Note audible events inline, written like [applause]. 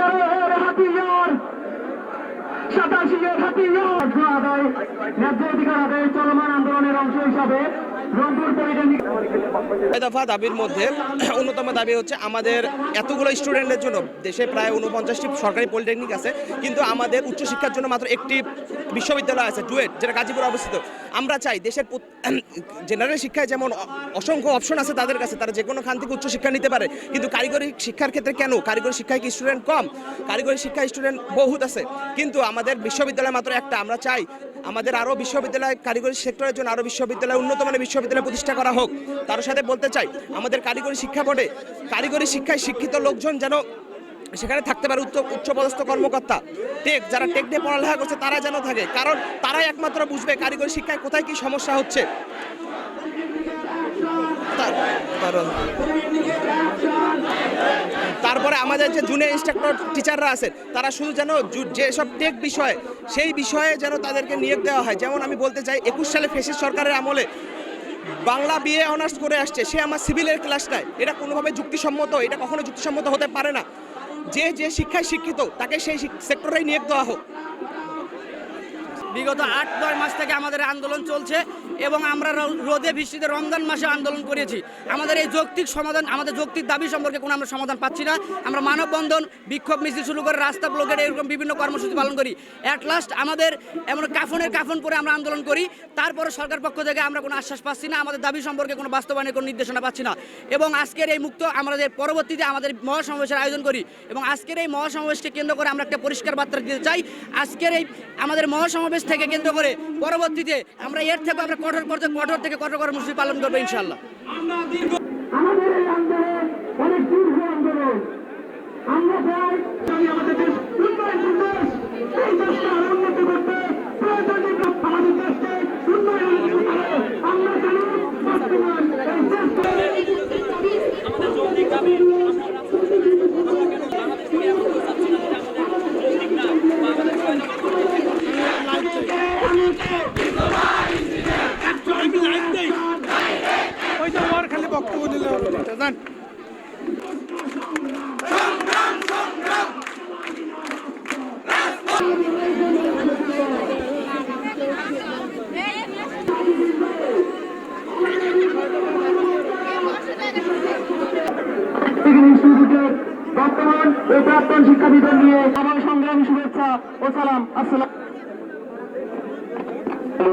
একাত্তরের হাতিয়ার সাতাশি এর হাতিয়ার। আদায় অংশ দফা দাবির মধ্যে [clears throat] অন্যতম দাবি হচ্ছে আমাদের এতগুলো স্টুডেন্টের জন্য দেশে প্রায় উনপঞ্চাশটি সরকারি পলিটেকনিক আছে, কিন্তু আমাদের উচ্চশিক্ষার জন্য মাত্র একটি বিশ্ববিদ্যালয় আছে, ডুয়েট, যেটা গাজীপুরে অবস্থিত। আমরা চাই দেশের জেনারেল [clears throat] শিক্ষায় যেমন অসংখ্য অপশন আছে তাদের কাছে, তারা যে কোনো খান থেকে উচ্চশিক্ষা নিতে পারে, কিন্তু কারিগরি শিক্ষার ক্ষেত্রে কেন? কারিগরি শিক্ষায় কি স্টুডেন্ট কম? কারিগরি শিক্ষায় স্টুডেন্ট বহুত আছে, কিন্তু আমাদের বিশ্ববিদ্যালয় মাত্র একটা। আমরা চাই আমাদের আরও বিশ্ববিদ্যালয় কারিগরি সেক্টরের জন্য আরও বিশ্ববিদ্যালয় উন্নত মানের বিশ্ববিদ্যালয় প্রতিষ্ঠা করা হোক। তার সাথে বলতে চাই, আমাদের কারিগরি শিক্ষা বোর্ডে কারিগরি শিক্ষায় শিক্ষিত লোকজন যেন সেখানে থাকতে পারে উচ্চ, উচ্চপদস্থ কর্মকর্তা। টেক, যারা টেক নিয়ে পড়ালেখা করছে, তারা যেন থাকে। কারণ তারাই একমাত্র বুঝবে কারিগরি শিক্ষায় কোথায় কি সমস্যা হচ্ছে। তার- তারপরে আমাদের যে জুনিয়র ইনস্ট্রাক্টর টিচাররা আছেন, তারা শুধু যেন যেসব টেক বিষয়ে, সেই বিষয়ে যেন তাদেরকে নিয়োগ দেওয়া হয়। যেমন আমি বলতে চাই, একুশ সালে ফেসিস সরকারের আমলে বাংলা বিএ অনার্স করে আসছে, সে আমার সিভিলের ক্লাস নেয় এটা কোনোভাবে যুক্তিসম্মত, এটা কখনো যুক্তিসম্মত হতে পারে না। যে যে শিক্ষায় শিক্ষিত, তাকে সেই সেক্টরেই নিয়োগ দেওয়া হোক। বিগত আট, নয় মাস থেকে আমাদের আন্দোলন চলছে এবং আমরা রোদে বৃষ্টিতে রমজান মাসে আন্দোলন করেছি। আমাদের এই যৌক্তিক সমাধান, আমাদের যৌক্তিক দাবি সম্পর্কে কোনো আমরা সমাধান পাচ্ছি না। আমরা মানববন্ধন, বিক্ষোভ মিছিল শুরু করে রাস্তা ব্লকের এরকম বিভিন্ন কর্মসূচি পালন করি। অ্যাট লাস্ট আমাদের এমন কাফনের কাফন পরে আমরা আন্দোলন করি। তারপরে সরকার পক্ষ থেকে আমরা কোনো আশ্বাস পাচ্ছি না। আমাদের দাবি সম্পর্কে কোনো বাস্তবায়নের কোনো নির্দেশনা পাচ্ছি না। এবং আজকের এই মুক্ত আমাদের পরবর্তীতে আমাদের মহাসমাবেশের আয়োজন করি। এবং আজকের এই মহাসমাবেশকে কেন্দ্র করে আমরা একটা পরিষ্কার বার্তা দিতে চাই। আজকের এই আমাদের মহাসমাবেশ থেকে কেন্দ্র করে পরবর্তীতে আমরা এর থেকে আমরা কঠোর কঠোর থেকে কঠোর কর্মসূচি পালন করব ইনশাল্লাহ আমাদের এই আন্দোলন অনেক দীর্ঘ আন্দোলন আমরা চাই আমি আমাদের দেশ উন্নয়ন দেশ এই দেশকে আরও উন্নত করতে প্রয়োজনীয় আমাদের দেশকে উন্নয়ন করতে আমরা জানি বর্তমান এই দেশকে ওইটা ওর খালি বক্তব্য দিলে জান বর্তমান ও প্রাক্তন শিক্ষাবিদের নিয়ে আমার সংগ্রামী শুভেচ্ছা ও সালাম আসসালাম হ্যালো